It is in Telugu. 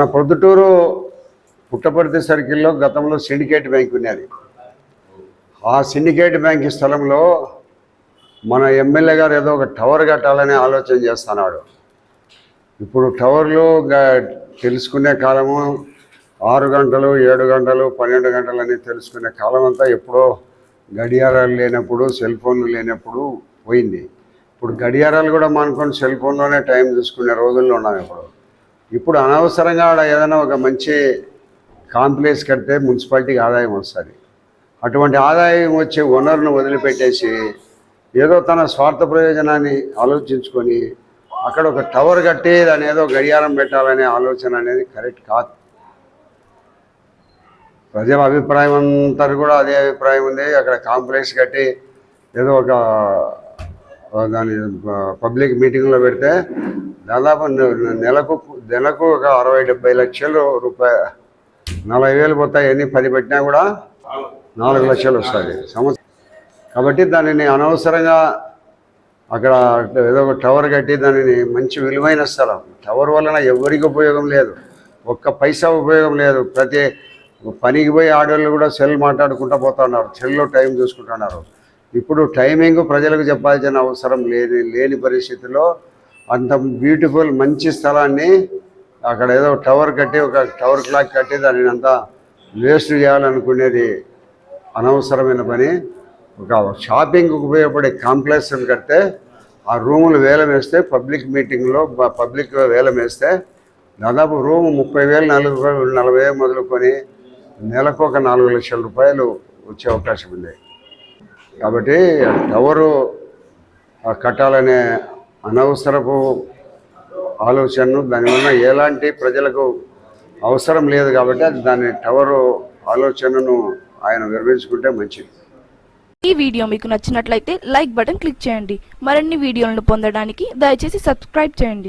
ప్రొద్దుటూరు పుట్టపర్తి సర్కిల్లో గతంలో సిండికేట్ బ్యాంక్ ఉన్నది. ఆ సిండికేట్ బ్యాంక్ స్థలంలో మన ఎమ్మెల్యే గారు ఏదో ఒక టవర్ కట్టాలని ఆలోచన చేస్తున్నాడు. ఇప్పుడు టవర్లు తెలుసుకునే కాలము ఆరు గంటలు ఏడు గంటలు పన్నెండు గంటలు అని తెలుసుకునే కాలం అంతా ఎప్పుడో గడియారాలు లేనప్పుడు సెల్ ఫోన్లు లేనప్పుడు పోయింది. ఇప్పుడు గడియారాలు కూడా మానుకొని సెల్ ఫోన్లోనే టైం చూసుకునే రోజుల్లో ఉన్నాం ఇప్పుడు. ఇప్పుడు అనవసరంగా ఆడ ఏదైనా ఒక మంచి కాంప్లెక్స్ కడితే మున్సిపాలిటీకి ఆదాయం వస్తుంది. అటువంటి ఆదాయం వచ్చే వనరును వదిలిపెట్టేసి ఏదో తన స్వార్థ ప్రయోజనాన్ని ఆలోచించుకొని అక్కడ ఒక టవర్ కట్టి దాని ఏదో గడియారం పెట్టాలనే ఆలోచన అనేది కరెక్ట్ కాదు. ప్రజల అభిప్రాయం అంతా కూడా అదే అభిప్రాయం ఉంది. అక్కడ కాంప్లెక్స్ కట్టి ఏదో ఒక దాని పబ్లిక్ మీటింగ్లో పెడితే దాదాపు నెలకు నెలకు ఒక అరవై డెబ్బై లక్షలు రూపాయ నలభై వేలు పోతాయి ఎన్ని పది పెట్టినా కూడా నాలుగు లక్షలు వస్తుంది సంవత్సరం కాబట్టి దానిని అనవసరంగా అక్కడ ఏదో ఒక టవర్ కట్టి దానిని మంచి విలువైన స్థలం. టవర్ వలన ఎవరికి ఉపయోగం లేదు. ఒక్క పైసా ఉపయోగం లేదు. ప్రతి పనికి పోయి ఆడవాళ్ళు కూడా సెల్ మాట్లాడుకుంటూ పోతున్నారు. సెల్లో టైం చూసుకుంటున్నారు. ఇప్పుడు టైమింగ్ ప్రజలకు చెప్పాల్సిన అవసరం లేని లేని పరిస్థితిలో అంత బ్యూటిఫుల్ మంచి స్థలాన్ని అక్కడ ఏదో టవర్ కట్టి ఒక టవర్ క్లాక్ కట్టి దానిని అంతా వేస్ట్ చేయాలనుకునేది అనవసరమైన పని. ఒక షాపింగ్కి ఉపయోగపడే కాంప్లెక్స్ కడితే ఆ రూములు వేలం వేస్తే పబ్లిక్ మీటింగ్లో పబ్లిక్ వేలం వేస్తే దాదాపు రూమ్ ముప్పై వేలు నలభై నలభై మొదలుకొని నెలకు ఒక నాలుగు లక్షల రూపాయలు వచ్చే అవకాశం ఉంది. కాబట్టి టవరు కట్టాలనే అనవసరపు ఆలోచనను దానివల్ల ఎలాంటి ప్రజలకు అవసరం లేదు కాబట్టి అది దాని టవరు ఆలోచనను ఆయన విరమించుకుంటే మంచిది. ఈ వీడియో మీకు నచ్చినట్లయితే లైక్ బటన్ క్లిక్ చేయండి. మరిన్ని వీడియోలను పొందడానికి దయచేసి సబ్స్క్రైబ్ చేయండి.